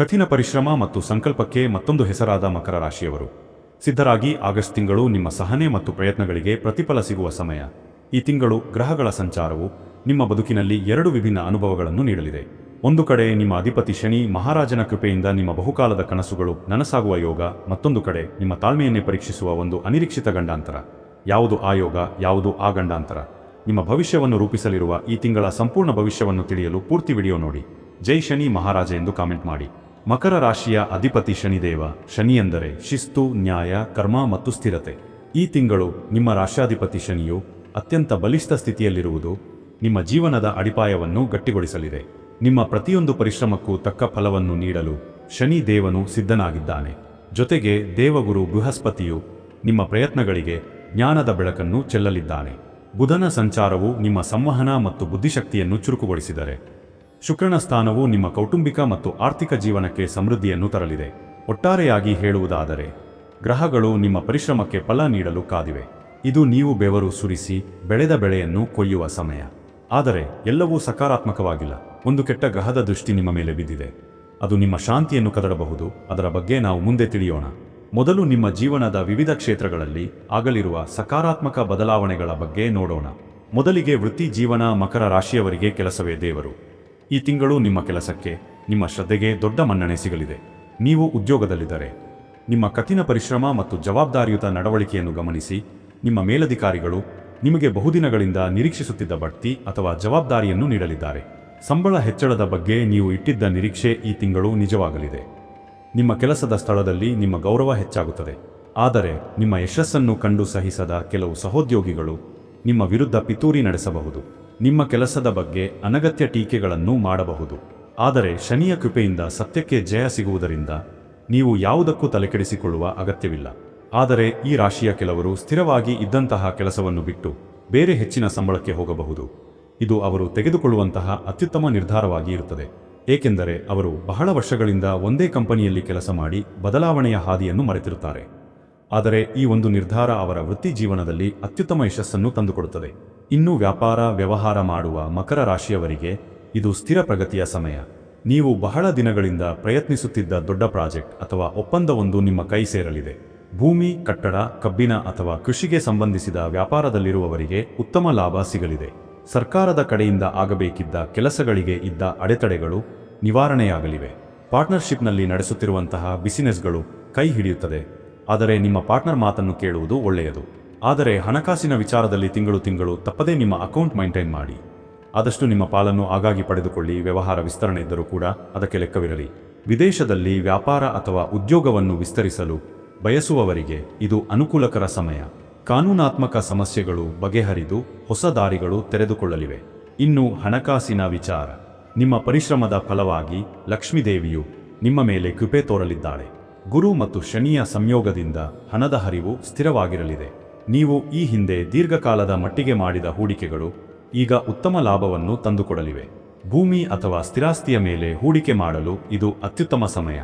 ಕಠಿಣ ಪರಿಶ್ರಮ ಮತ್ತು ಸಂಕಲ್ಪಕ್ಕೆ ಮತ್ತೊಂದು ಹೆಸರಾದ ಮಕರ ರಾಶಿಯವರು. ಸಿದ್ಧರಾಗಿ ಆಗಸ್ಟ್ ತಿಂಗಳು ನಿಮ್ಮ ಸಹನೆ ಮತ್ತು ಪ್ರಯತ್ನಗಳಿಗೆ ಪ್ರತಿಫಲ ಸಿಗುವ ಸಮಯ. ಈ ತಿಂಗಳು ಗ್ರಹಗಳ ಸಂಚಾರವು ನಿಮ್ಮ ಬದುಕಿನಲ್ಲಿ ಎರಡು ವಿಭಿನ್ನ ಅನುಭವಗಳನ್ನು ನೀಡಲಿದೆ. ಒಂದು ಕಡೆ ನಿಮ್ಮ ಅಧಿಪತಿ ಶನಿ ಮಹಾರಾಜನ ಕೃಪೆಯಿಂದ ನಿಮ್ಮ ಬಹುಕಾಲದ ಕನಸುಗಳು ನನಸಾಗುವ ಯೋಗ, ಮತ್ತೊಂದು ಕಡೆ ನಿಮ್ಮ ತಾಳ್ಮೆಯನ್ನೇ ಪರೀಕ್ಷಿಸುವ ಒಂದು ಅನಿರೀಕ್ಷಿತ ಗಂಡಾಂತರ. ಯಾವುದು ಆ ಯೋಗ, ಯಾವುದು ಆ ಗಂಡಾಂತರ. ನಿಮ್ಮ ಭವಿಷ್ಯವನ್ನು ರೂಪಿಸಲಿರುವ ಈ ತಿಂಗಳ ಸಂಪೂರ್ಣ ಭವಿಷ್ಯವನ್ನು ತಿಳಿಯಲು ಪೂರ್ತಿ ವಿಡಿಯೋ ನೋಡಿ. ಜೈ ಶನಿ ಮಹಾರಾಜ ಎಂದು ಕಾಮೆಂಟ್ ಮಾಡಿ. ಮಕರ ರಾಶಿಯ ಅಧಿಪತಿ ಶನಿದೇವ ಶನಿ ಎಂದರೆ ಶಿಸ್ತು, ನ್ಯಾಯ, ಕರ್ಮ ಮತ್ತು ಸ್ಥಿರತೆ. ಈ ತಿಂಗಳು ನಿಮ್ಮ ರಾಷ್ಟ್ರಾಧಿಪತಿ ಶನಿಯು ಅತ್ಯಂತ ಬಲಿಷ್ಠ ಸ್ಥಿತಿಯಲ್ಲಿರುವುದು ನಿಮ್ಮ ಜೀವನದ ಅಡಿಪಾಯವನ್ನು ಗಟ್ಟಿಗೊಳಿಸಲಿದೆ. ನಿಮ್ಮ ಪ್ರತಿಯೊಂದು ಪರಿಶ್ರಮಕ್ಕೂ ತಕ್ಕ ಫಲವನ್ನು ನೀಡಲು ಶನಿ ದೇವನು ಸಿದ್ಧನಾಗಿದ್ದಾನೆ. ಜೊತೆಗೆ ದೇವಗುರು ಬೃಹಸ್ಪತಿಯು ನಿಮ್ಮ ಪ್ರಯತ್ನಗಳಿಗೆ ಜ್ಞಾನದ ಬೆಳಕನ್ನು ಚೆಲ್ಲಲಿದ್ದಾನೆ. ಬುಧನ ಸಂಚಾರವು ನಿಮ್ಮ ಸಂವಹನ ಮತ್ತು ಬುದ್ಧಿಶಕ್ತಿಯನ್ನು ಚುರುಕುಗೊಳಿಸಿದರೆ. ಶುಕ್ರನ ಸ್ಥಾನವು ನಿಮ್ಮ ಕೌಟುಂಬಿಕ ಮತ್ತು ಆರ್ಥಿಕ ಜೀವನಕ್ಕೆ ಸಮೃದ್ಧಿಯನ್ನು ತರಲಿದೆ. ಒಟ್ಟಾರೆಯಾಗಿ ಹೇಳುವುದಾದರೆ, ಗ್ರಹಗಳು ನಿಮ್ಮ ಪರಿಶ್ರಮಕ್ಕೆ ಫಲ ನೀಡಲು ಕಾದಿವೆ. ಇದು ನೀವು ಬೆವರು ಸುರಿಸಿ, ಬೆಳೆದ ಬೆಳೆಯನ್ನು ಕೊಯ್ಯುವ ಸಮಯ. ಆದರೆ, ಎಲ್ಲವೂ ಸಕಾರಾತ್ಮಕವಾಗಿಲ್ಲ. ಒಂದು ಕೆಟ್ಟ ಗ್ರಹದ ದೃಷ್ಟಿ ನಿಮ್ಮ ಮೇಲೆ ಬಿದ್ದಿದೆ. ಅದು ನಿಮ್ಮ ಶಾಂತಿಯನ್ನು ಕದಡಬಹುದು. ಅದರ ಬಗ್ಗೆ ನಾವು ಮುಂದೆ ತಿಳಿಯೋಣ. ಮೊದಲು ನಿಮ್ಮ ಜೀವನದ ವಿವಿಧ ಕ್ಷೇತ್ರಗಳಲ್ಲಿ ಆಗಲಿರುವ ಸಕಾರಾತ್ಮಕ ಬದಲಾವಣೆಗಳ ಬಗ್ಗೆ ನೋಡೋಣ. ಮೊದಲಿಗೆ ವೃತ್ತಿ ಜೀವನ ಮಕರ ರಾಶಿಯವರಿಗೆ ಕೆಲಸವೇ ದೇವರು. ಈ ತಿಂಗಳು ನಿಮ್ಮ ಕೆಲಸಕ್ಕೆ, ನಿಮ್ಮ ಶ್ರದ್ಧೆಗೆ ದೊಡ್ಡ ಮನ್ನಣೆ ಸಿಗಲಿದೆ. ನೀವು ಉದ್ಯೋಗದಲ್ಲಿದ್ದರೆ, ನಿಮ್ಮ ಕಠಿಣ ಪರಿಶ್ರಮ ಮತ್ತು ಜವಾಬ್ದಾರಿಯುತ ನಡವಳಿಕೆಯನ್ನು ಗಮನಿಸಿ, ನಿಮ್ಮ ಮೇಲಧಿಕಾರಿಗಳು ನಿಮಗೆ ಬಹುದಿನಗಳಿಂದ ನಿರೀಕ್ಷಿಸುತ್ತಿದ್ದ ಬಡ್ತಿ ಅಥವಾ ಜವಾಬ್ದಾರಿಯನ್ನು ನೀಡಲಿದ್ದಾರೆ. ಸಂಬಳ ಹೆಚ್ಚಳದ ಬಗ್ಗೆ ನೀವು ಇಟ್ಟಿದ್ದ ನಿರೀಕ್ಷೆ ಈ ತಿಂಗಳು ನಿಜವಾಗಲಿದೆ. ನಿಮ್ಮ ಕೆಲಸದ ಸ್ಥಳದಲ್ಲಿ ನಿಮ್ಮ ಗೌರವ ಹೆಚ್ಚಾಗುತ್ತದೆ. ಆದರೆ, ನಿಮ್ಮ ಯಶಸ್ಸನ್ನು ಕಂಡು ಸಹಿಸದ ಕೆಲವು ಸಹೋದ್ಯೋಗಿಗಳು ನಿಮ್ಮ ವಿರುದ್ಧ ಪಿತೂರಿ ನಡೆಸಬಹುದು. ನಿಮ್ಮ ಕೆಲಸದ ಬಗ್ಗೆ ಅನಗತ್ಯ ಟೀಕೆಗಳನ್ನು ಮಾಡಬಹುದು. ಆದರೆ ಶನಿಯ ಕೃಪೆಯಿಂದ ಸತ್ಯಕ್ಕೆ ಜಯ ಸಿಗುವುದರಿಂದ ನೀವು ಯಾವುದಕ್ಕೂ ತಲೆಕೆಡಿಸಿಕೊಳ್ಳುವ ಅಗತ್ಯವಿಲ್ಲ. ಆದರೆ ಈ ರಾಶಿಯ ಕೆಲವರು ಸ್ಥಿರವಾಗಿ ಇದ್ದಂತಹ ಕೆಲಸವನ್ನು ಬಿಟ್ಟು ಬೇರೆ ಹೆಚ್ಚಿನ ಸಂಬಳಕ್ಕೆ ಹೋಗಬಹುದು. ಇದು ಅವರು ತೆಗೆದುಕೊಳ್ಳುವಂತಹ ಅತ್ಯುತ್ತಮ ನಿರ್ಧಾರವಾಗಿ ಇರುತ್ತದೆ. ಏಕೆಂದರೆ ಅವರು ಬಹಳ ವರ್ಷಗಳಿಂದ ಒಂದೇ ಕಂಪನಿಯಲ್ಲಿ ಕೆಲಸ ಮಾಡಿ ಬದಲಾವಣೆಯ ಹಾದಿಯನ್ನು ಮರೆತಿರುತ್ತಾರೆ. ಆದರೆ ಈ ಒಂದು ನಿರ್ಧಾರ ಅವರ ವೃತ್ತಿ ಜೀವನದಲ್ಲಿ ಅತ್ಯುತ್ತಮ ಯಶಸ್ಸನ್ನು ತಂದುಕೊಡುತ್ತದೆ. ಇನ್ನು ವ್ಯಾಪಾರ, ವ್ಯವಹಾರ ಮಾಡುವ ಮಕರ ರಾಶಿಯವರಿಗೆ ಇದು ಸ್ಥಿರ ಪ್ರಗತಿಯ ಸಮಯ. ನೀವು ಬಹಳ ದಿನಗಳಿಂದ ಪ್ರಯತ್ನಿಸುತ್ತಿದ್ದ ದೊಡ್ಡ ಪ್ರಾಜೆಕ್ಟ್ ಅಥವಾ ಒಪ್ಪಂದವೊಂದು ನಿಮ್ಮ ಕೈ ಸೇರಲಿದೆ. ಭೂಮಿ, ಕಟ್ಟಡ, ಕಬ್ಬಿನ ಅಥವಾ ಕೃಷಿಗೆ ಸಂಬಂಧಿಸಿದ ವ್ಯಾಪಾರದಲ್ಲಿರುವವರಿಗೆ ಉತ್ತಮ ಲಾಭ ಸಿಗಲಿದೆ. ಸರ್ಕಾರದ ಕಡೆಯಿಂದ ಆಗಬೇಕಿದ್ದ ಕೆಲಸಗಳಿಗೆ ಇದ್ದ ಅಡೆತಡೆಗಳು ನಿವಾರಣೆಯಾಗಲಿವೆ. ಪಾರ್ಟ್ನರ್ಶಿಪ್ನಲ್ಲಿ ನಡೆಸುತ್ತಿರುವಂತಹ ಬಿಸಿನೆಸ್ಗಳು ಕೈ ಹಿಡಿಯುತ್ತದೆ. ಆದರೆ ನಿಮ್ಮ ಪಾರ್ಟ್ನರ್ ಮಾತನ್ನು ಕೇಳುವುದು ಒಳ್ಳೆಯದು. ಆದರೆ ಹಣಕಾಸಿನ ವಿಚಾರದಲ್ಲಿ ತಿಂಗಳು ತಿಂಗಳು ತಪ್ಪದೇ ನಿಮ್ಮ ಅಕೌಂಟ್ ಮೈಂಟೈನ್ ಮಾಡಿ. ಆದಷ್ಟು ನಿಮ್ಮ ಪಾಲನ್ನು ಆಗಾಗಿ ಪಡೆದುಕೊಳ್ಳಿ, ವ್ಯವಹಾರ ವಿಸ್ತರಣೆ ಇದ್ದರೂ ಕೂಡ ಅದಕ್ಕೆ ಲೆಕ್ಕವಿರಲಿ. ವಿದೇಶದಲ್ಲಿ ವ್ಯಾಪಾರ ಅಥವಾ ಉದ್ಯೋಗವನ್ನು ವಿಸ್ತರಿಸಲು ಬಯಸುವವರಿಗೆ ಇದು ಅನುಕೂಲಕರ ಸಮಯ. ಕಾನೂನಾತ್ಮಕ ಸಮಸ್ಯೆಗಳು ಬಗೆಹರಿದು ಹೊಸ ದಾರಿಗಳು ತೆರೆದುಕೊಳ್ಳಲಿವೆ. ಇನ್ನು ಹಣಕಾಸಿನ ವಿಚಾರ. ನಿಮ್ಮ ಪರಿಶ್ರಮದ ಫಲವಾಗಿ ಲಕ್ಷ್ಮೀದೇವಿಯು ನಿಮ್ಮ ಮೇಲೆ ಕೃಪೆ ತೋರಲಿದ್ದಾಳೆ. ಗುರು ಮತ್ತು ಶನಿಯ ಸಂಯೋಗದಿಂದ ಹಣದ ಹರಿವು ಸ್ಥಿರವಾಗಿರಲಿದೆ. ನೀವು ಈ ಹಿಂದೆ ದೀರ್ಘಕಾಲದ ಮಟ್ಟಿಗೆ ಮಾಡಿದ ಹೂಡಿಕೆಗಳು ಈಗ ಉತ್ತಮ ಲಾಭವನ್ನು ತಂದುಕೊಡಲಿವೆ. ಭೂಮಿ ಅಥವಾ ಸ್ಥಿರಾಸ್ತಿಯ ಮೇಲೆ ಹೂಡಿಕೆ ಮಾಡಲು ಇದು ಅತ್ಯುತ್ತಮ ಸಮಯ.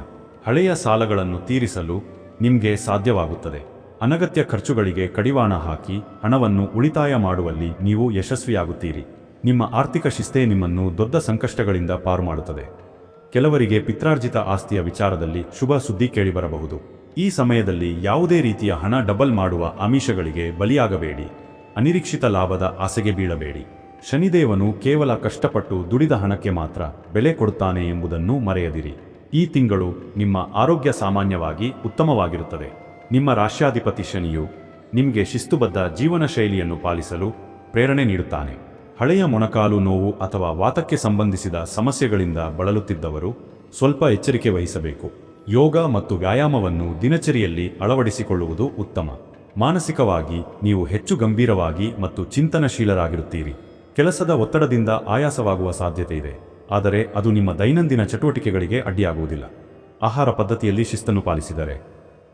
ಹಳೆಯ ಸಾಲಗಳನ್ನು ತೀರಿಸಲು ನಿಮಗೆ ಸಾಧ್ಯವಾಗುತ್ತದೆ. ಅನಗತ್ಯ ಖರ್ಚುಗಳಿಗೆ ಕಡಿವಾಣ ಹಾಕಿ ಹಣವನ್ನು ಉಳಿತಾಯ ಮಾಡುವಲ್ಲಿ ನೀವು ಯಶಸ್ವಿಯಾಗುತ್ತೀರಿ. ನಿಮ್ಮ ಆರ್ಥಿಕ ಶಿಸ್ತೇ ನಿಮ್ಮನ್ನು ದೊಡ್ಡ ಸಂಕಷ್ಟಗಳಿಂದ ಪಾರು ಮಾಡುತ್ತದೆ. ಕೆಲವರಿಗೆ ಪಿತ್ರಾರ್ಜಿತ ಆಸ್ತಿಯ ವಿಚಾರದಲ್ಲಿ ಶುಭ ಸುದ್ದಿ ಕೇಳಿಬರಬಹುದು. ಈ ಸಮಯದಲ್ಲಿ ಯಾವುದೇ ರೀತಿಯ ಹಣ ಡಬಲ್ ಮಾಡುವ ಆಮಿಷಗಳಿಗೆ ಬಲಿಯಾಗಬೇಡಿ. ಅನಿರೀಕ್ಷಿತ ಲಾಭದ ಆಸೆಗೆ ಬೀಳಬೇಡಿ. ಶನಿದೇವನು ಕೇವಲ ಕಷ್ಟಪಟ್ಟು ದುಡಿದ ಹಣಕ್ಕೆ ಮಾತ್ರ ಬೆಲೆ ಕೊಡುತ್ತಾನೆ ಎಂಬುದನ್ನು ಮರೆಯದಿರಿ. ಈ ತಿಂಗಳು ನಿಮ್ಮ ಆರೋಗ್ಯ ಸಾಮಾನ್ಯವಾಗಿ ಉತ್ತಮವಾಗಿರುತ್ತದೆ. ನಿಮ್ಮ ರಾಷ್ಟ್ರಾಧಿಪತಿ ಶನಿಯು ನಿಮಗೆ ಶಿಸ್ತುಬದ್ಧ ಜೀವನ ಶೈಲಿಯನ್ನು ಪಾಲಿಸಲು ಪ್ರೇರಣೆ ನೀಡುತ್ತಾನೆ. ಹಳೆಯ ಮೊಣಕಾಲು ನೋವು ಅಥವಾ ವಾತಕ್ಕೆ ಸಂಬಂಧಿಸಿದ ಸಮಸ್ಯೆಗಳಿಂದ ಬಳಲುತ್ತಿದ್ದವರು ಸ್ವಲ್ಪ ಎಚ್ಚರಿಕೆ ವಹಿಸಬೇಕು. ಯೋಗ ಮತ್ತು ವ್ಯಾಯಾಮವನ್ನು ದಿನಚರಿಯಲ್ಲಿ ಅಳವಡಿಸಿಕೊಳ್ಳುವುದು ಉತ್ತಮ. ಮಾನಸಿಕವಾಗಿ ನೀವು ಹೆಚ್ಚು ಗಂಭೀರವಾಗಿ ಮತ್ತು ಚಿಂತನಶೀಲರಾಗಿರುತ್ತೀರಿ. ಕೆಲಸದ ಒತ್ತಡದಿಂದ ಆಯಾಸವಾಗುವ ಸಾಧ್ಯತೆ ಇದೆ. ಆದರೆ ಅದು ನಿಮ್ಮ ದೈನಂದಿನ ಚಟುವಟಿಕೆಗಳಿಗೆ ಅಡ್ಡಿಯಾಗುವುದಿಲ್ಲ. ಆಹಾರ ಪದ್ಧತಿಯಲ್ಲಿ ಶಿಸ್ತನ್ನು ಪಾಲಿಸಿದರೆ.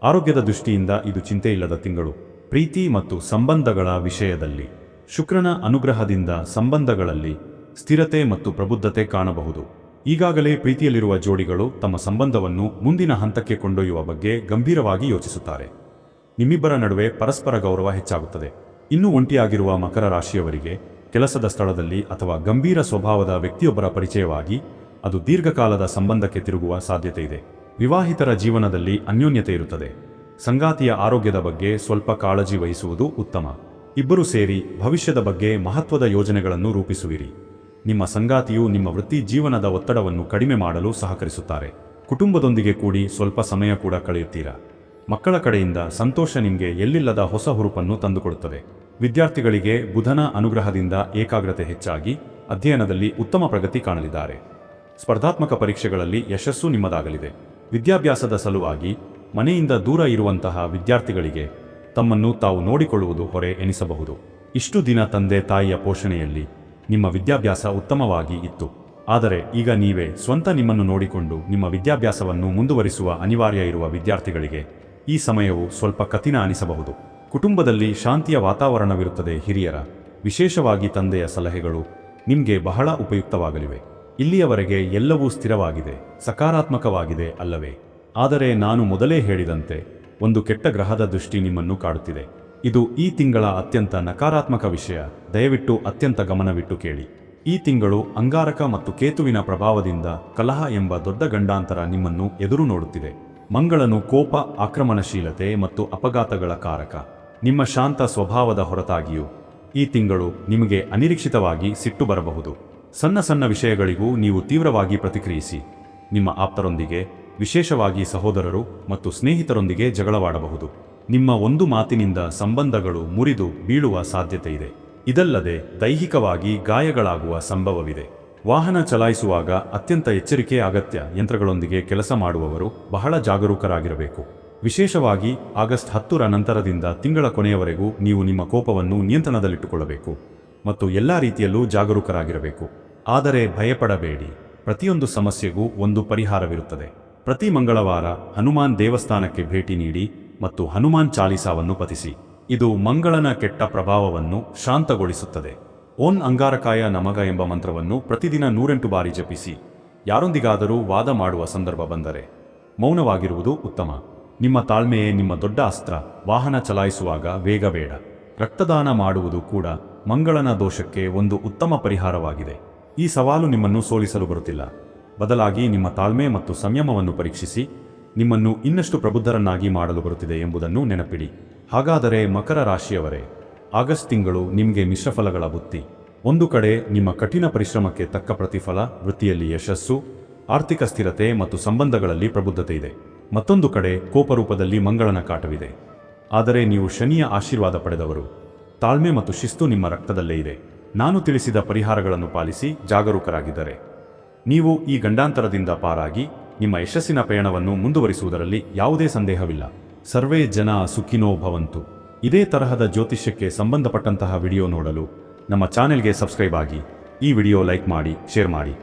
ಆರೋಗ್ಯದ ದೃಷ್ಟಿಯಿಂದ ಇದು ಚಿಂತೆಯಿಲ್ಲದ ತಿಂಗಳು. ಪ್ರೀತಿ ಮತ್ತು ಸಂಬಂಧಗಳ ವಿಷಯದಲ್ಲಿ. ಶುಕ್ರನ ಅನುಗ್ರಹದಿಂದ ಸಂಬಂಧಗಳಲ್ಲಿ ಸ್ಥಿರತೆ ಮತ್ತು ಪ್ರಬುದ್ಧತೆ ಕಾಣಬಹುದು. ಈಗಾಗಲೇ ಪ್ರೀತಿಯಲ್ಲಿರುವ ಜೋಡಿಗಳು ತಮ್ಮ ಸಂಬಂಧವನ್ನು ಮುಂದಿನ ಹಂತಕ್ಕೆ ಕೊಂಡೊಯ್ಯುವ ಬಗ್ಗೆ ಗಂಭೀರವಾಗಿ ಯೋಚಿಸುತ್ತಾರೆ. ನಿಮ್ಮಿಬ್ಬರ ನಡುವೆ ಪರಸ್ಪರ ಗೌರವ ಹೆಚ್ಚಾಗುತ್ತದೆ. ಇನ್ನೂ ಒಂಟಿಯಾಗಿರುವ ಮಕರ ರಾಶಿಯವರಿಗೆ ಕೆಲಸದ ಸ್ಥಳದಲ್ಲಿ ಅಥವಾ ಗಂಭೀರ ಸ್ವಭಾವದ ವ್ಯಕ್ತಿಯೊಬ್ಬರ ಪರಿಚಯವಾಗಿ ಅದು ದೀರ್ಘಕಾಲದ ಸಂಬಂಧಕ್ಕೆ ತಿರುಗುವ ಸಾಧ್ಯತೆ ಇದೆ. ವಿವಾಹಿತರ ಜೀವನದಲ್ಲಿ ಅನ್ಯೋನ್ಯತೆ ಇರುತ್ತದೆ. ಸಂಗಾತಿಯ ಆರೋಗ್ಯದ ಬಗ್ಗೆ ಸ್ವಲ್ಪ ಕಾಳಜಿ ವಹಿಸುವುದು ಉತ್ತಮ. ಇಬ್ಬರು ಸೇರಿ ಭವಿಷ್ಯದ ಬಗ್ಗೆ ಮಹತ್ವದ ಯೋಜನೆಗಳನ್ನು ರೂಪಿಸುವಿರಿ. ನಿಮ್ಮ ಸಂಗಾತಿಯು ನಿಮ್ಮ ವೃತ್ತಿ ಜೀವನದ ಒತ್ತಡವನ್ನು ಕಡಿಮೆ ಮಾಡಲು ಸಹಕರಿಸುತ್ತಾರೆ. ಕುಟುಂಬದೊಂದಿಗೆ ಕೂಡಿ ಸ್ವಲ್ಪ ಸಮಯ ಕೂಡ ಕಳೆಯುತ್ತೀರಾ? ಮಕ್ಕಳ ಕಡೆಯಿಂದ ಸಂತೋಷ ನಿಮಗೆ ಎಲ್ಲಿಲ್ಲದ ಹೊಸ ಹುರುಪನ್ನು ತಂದುಕೊಡುತ್ತದೆ. ವಿದ್ಯಾರ್ಥಿಗಳಿಗೆ ಬುಧನ ಅನುಗ್ರಹದಿಂದ ಏಕಾಗ್ರತೆ ಹೆಚ್ಚಾಗಿ ಅಧ್ಯಯನದಲ್ಲಿ ಉತ್ತಮ ಪ್ರಗತಿ ಕಾಣಲಿದ್ದಾರೆ. ಸ್ಪರ್ಧಾತ್ಮಕ ಪರೀಕ್ಷೆಗಳಲ್ಲಿ ಯಶಸ್ಸು ನಿಮ್ಮದಾಗಲಿದೆ. ವಿದ್ಯಾಭ್ಯಾಸದ ಸಲುವಾಗಿ ಮನೆಯಿಂದ ದೂರ ಇರುವಂತಹ ವಿದ್ಯಾರ್ಥಿಗಳಿಗೆ ತಮ್ಮನ್ನು ತಾವು ನೋಡಿಕೊಳ್ಳುವುದು ಹೊರೆ ಎನಿಸಬಹುದು. ಇಷ್ಟು ದಿನ ತಂದೆ ತಾಯಿಯ ಪೋಷಣೆಯಲ್ಲಿ ನಿಮ್ಮ ವಿದ್ಯಾಭ್ಯಾಸ ಉತ್ತಮವಾಗಿ ಇತ್ತು. ಆದರೆ ಈಗ ನೀವೇ ಸ್ವಂತ ನಿಮ್ಮನ್ನು ನೋಡಿಕೊಂಡು ನಿಮ್ಮ ವಿದ್ಯಾಭ್ಯಾಸವನ್ನು ಮುಂದುವರಿಸುವ ಅನಿವಾರ್ಯ ಇರುವ ವಿದ್ಯಾರ್ಥಿಗಳಿಗೆ ಈ ಸಮಯವು ಸ್ವಲ್ಪ ಕಠಿಣ ಅನಿಸಬಹುದು. ಕುಟುಂಬದಲ್ಲಿ ಶಾಂತಿಯ ವಾತಾವರಣವಿರುತ್ತದೆ ಹಿರಿಯರ. ವಿಶೇಷವಾಗಿ ತಂದೆಯ ಸಲಹೆಗಳು ನಿಮಗೆ ಬಹಳ ಉಪಯುಕ್ತವಾಗಲಿವೆ. ಇಲ್ಲಿಯವರೆಗೆ ಎಲ್ಲವೂ ಸ್ಥಿರವಾಗಿದೆ, ಸಕಾರಾತ್ಮಕವಾಗಿದೆ ಅಲ್ಲವೇ. ಆದರೆ ನಾನು ಮೊದಲೇ ಹೇಳಿದಂತೆ ಒಂದು ಕೆಟ್ಟ ಗ್ರಹದ ದೃಷ್ಟಿ ನಿಮ್ಮನ್ನು ಕಾಡುತ್ತಿದೆ. ಇದು ಈ ತಿಂಗಳ ಅತ್ಯಂತ ನಕಾರಾತ್ಮಕ ವಿಷಯ. ದಯವಿಟ್ಟು ಅತ್ಯಂತ ಗಮನವಿಟ್ಟು ಕೇಳಿ. ಈ ತಿಂಗಳು ಅಂಗಾರಕ ಮತ್ತು ಕೇತುವಿನ ಪ್ರಭಾವದಿಂದ ಕಲಹ ಎಂಬ ದೊಡ್ಡ ಗಂಡಾಂತರ ನಿಮ್ಮನ್ನು ಎದುರು ನೋಡುತ್ತಿದೆ. ಮಂಗಳನು ಕೋಪ, ಆಕ್ರಮಣಶೀಲತೆ ಮತ್ತು ಅಪಘಾತಗಳ ಕಾರಕ. ನಿಮ್ಮ ಶಾಂತ ಸ್ವಭಾವದ ಹೊರತಾಗಿಯೂ ಈ ತಿಂಗಳು ನಿಮಗೆ ಅನಿರೀಕ್ಷಿತವಾಗಿ ಸಿಟ್ಟು ಬರಬಹುದು. ಸಣ್ಣ ಸಣ್ಣ ವಿಷಯಗಳಿಗೂ ನೀವು ತೀವ್ರವಾಗಿ ಪ್ರತಿಕ್ರಿಯಿಸಿ. ನಿಮ್ಮ ಆಪ್ತರೊಂದಿಗೆ ವಿಶೇಷವಾಗಿ ಸಹೋದರರು ಮತ್ತು ಸ್ನೇಹಿತರೊಂದಿಗೆ ಜಗಳವಾಡಬಹುದು. ನಿಮ್ಮ ಒಂದು ಮಾತಿನಿಂದ ಸಂಬಂಧಗಳು ಮುರಿದು ಬೀಳುವ ಸಾಧ್ಯತೆ ಇದೆ ಇದಲ್ಲದೆ ದೈಹಿಕವಾಗಿ ಗಾಯಗಳಾಗುವ ಸಂಭವವಿದೆ. ವಾಹನ ಚಲಾಯಿಸುವಾಗ ಅತ್ಯಂತ ಎಚ್ಚರಿಕೆ ಅಗತ್ಯ ಯಂತ್ರಗಳೊಂದಿಗೆ ಕೆಲಸ ಮಾಡುವವರು ಬಹಳ ಜಾಗರೂಕರಾಗಿರಬೇಕು. ವಿಶೇಷವಾಗಿ ಆಗಸ್ಟ್ ಹತ್ತರ ನಂತರದಿಂದ ತಿಂಗಳ ಕೊನೆಯವರೆಗೂ ನೀವು ನಿಮ್ಮ ಕೋಪವನ್ನು ನಿಯಂತ್ರಣದಲ್ಲಿಟ್ಟುಕೊಳ್ಳಬೇಕು ಮತ್ತು ಎಲ್ಲ ರೀತಿಯಲ್ಲೂ ಜಾಗರೂಕರಾಗಿರಬೇಕು. ಆದರೆ ಭಯಪಡಬೇಡಿ. ಪ್ರತಿಯೊಂದು ಸಮಸ್ಯೆಗೂ ಒಂದು ಪರಿಹಾರವಿರುತ್ತದೆ. ಪ್ರತಿ ಮಂಗಳವಾರ ಹನುಮಾನ್ ದೇವಸ್ಥಾನಕ್ಕೆ ಭೇಟಿ ನೀಡಿ ಮತ್ತು ಹನುಮಾನ್ ಚಾಲಿಸಾವನ್ನು ಪತಿಸಿ ಇದು ಮಂಗಳನ ಕೆಟ್ಟ ಪ್ರಭಾವವನ್ನು ಶಾಂತಗೊಳಿಸುತ್ತದೆ. ಓನ್ ಅಂಗಾರಕಾಯ ನಮಗ ಎಂಬ ಮಂತ್ರವನ್ನು ಪ್ರತಿದಿನ ನೂರೆಂಟು ಬಾರಿ ಜಪಿಸಿ. ಯಾರೊಂದಿಗಾದರೂ ವಾದ ಮಾಡುವ ಸಂದರ್ಭ ಬಂದರೆ ಮೌನವಾಗಿರುವುದು ಉತ್ತಮ. ನಿಮ್ಮ ತಾಳ್ಮೆಯೇ ನಿಮ್ಮ ದೊಡ್ಡ ಅಸ್ತ್ರ. ವಾಹನ ಚಲಾಯಿಸುವಾಗ ವೇಗ ಬೇಡ. ರಕ್ತದಾನ ಮಾಡುವುದು ಕೂಡ ಮಂಗಳನ ದೋಷಕ್ಕೆ ಒಂದು ಉತ್ತಮ ಪರಿಹಾರವಾಗಿದೆ. ಈ ಸವಾಲು ನಿಮ್ಮನ್ನು ಸೋಲಿಸಲು ಬರುತ್ತಿಲ್ಲ. ಬದಲಾಗಿ ನಿಮ್ಮ ತಾಳ್ಮೆ ಮತ್ತು ಸಂಯಮವನ್ನು ಪರೀಕ್ಷಿಸಿ ನಿಮ್ಮನ್ನು ಇನ್ನಷ್ಟು ಪ್ರಬುದ್ಧರನ್ನಾಗಿ ಮಾಡಲು ಬರುತ್ತಿದೆ ಎಂಬುದನ್ನು ನೆನಪಿಡಿ. ಹಾಗಾದರೆ ಮಕರ ರಾಶಿಯವರೇ, ಆಗಸ್ಟ್ ತಿಂಗಳು ನಿಮಗೆ ಮಿಶ್ರಫಲಗಳ ಬುತ್ತಿ. ಒಂದು ಕಡೆ ನಿಮ್ಮ ಕಠಿಣ ಪರಿಶ್ರಮಕ್ಕೆ ತಕ್ಕ ಪ್ರತಿಫಲ, ವೃತ್ತಿಯಲ್ಲಿ ಯಶಸ್ಸು, ಆರ್ಥಿಕ ಸ್ಥಿರತೆ ಮತ್ತು ಸಂಬಂಧಗಳಲ್ಲಿ ಪ್ರಬುದ್ಧತೆ ಇದೆ. ಮತ್ತೊಂದು ಕಡೆ ಕೋಪರೂಪದಲ್ಲಿ ಮಂಗಳನ ಕಾಟವಿದೆ. ಆದರೆ ನೀವು ಶನಿಯ ಆಶೀರ್ವಾದ ಪಡೆದವರು. ತಾಳ್ಮೆ ಮತ್ತು ಶಿಸ್ತು ನಿಮ್ಮ ರಕ್ತದಲ್ಲೇ ಇದೆ. ನಾನು ತಿಳಿಸಿದ ಪರಿಹಾರಗಳನ್ನು ಪಾಲಿಸಿ ಜಾಗರೂಕರಾಗಿದ್ದರೆ. ನೀವು ಈ ಗಂಡಾಂತರದಿಂದ ಪಾರಾಗಿ ನಿಮ್ಮ ಯಶಸ್ಸಿನ ಪಯಣವನ್ನು ಮುಂದುವರಿಸುವುದರಲ್ಲಿ ಯಾವುದೇ ಸಂದೇಹವಿಲ್ಲ. ಸರ್ವೇ ಜನ ಸುಖಿನೋ ಭವಂತು. ಇದೇ ತರಹದ ಜ್ಯೋತಿಷ್ಯಕ್ಕೆ ಸಂಬಂಧಪಟ್ಟಂತಹ ವಿಡಿಯೋ ನೋಡಲು ನಮ್ಮ ಚಾನೆಲ್ಗೆ ಸಬ್ಸ್ಕ್ರೈಬ್ ಆಗಿ ಈ ವಿಡಿಯೋ ಲೈಕ್ ಮಾಡಿ, ಶೇರ್ ಮಾಡಿ.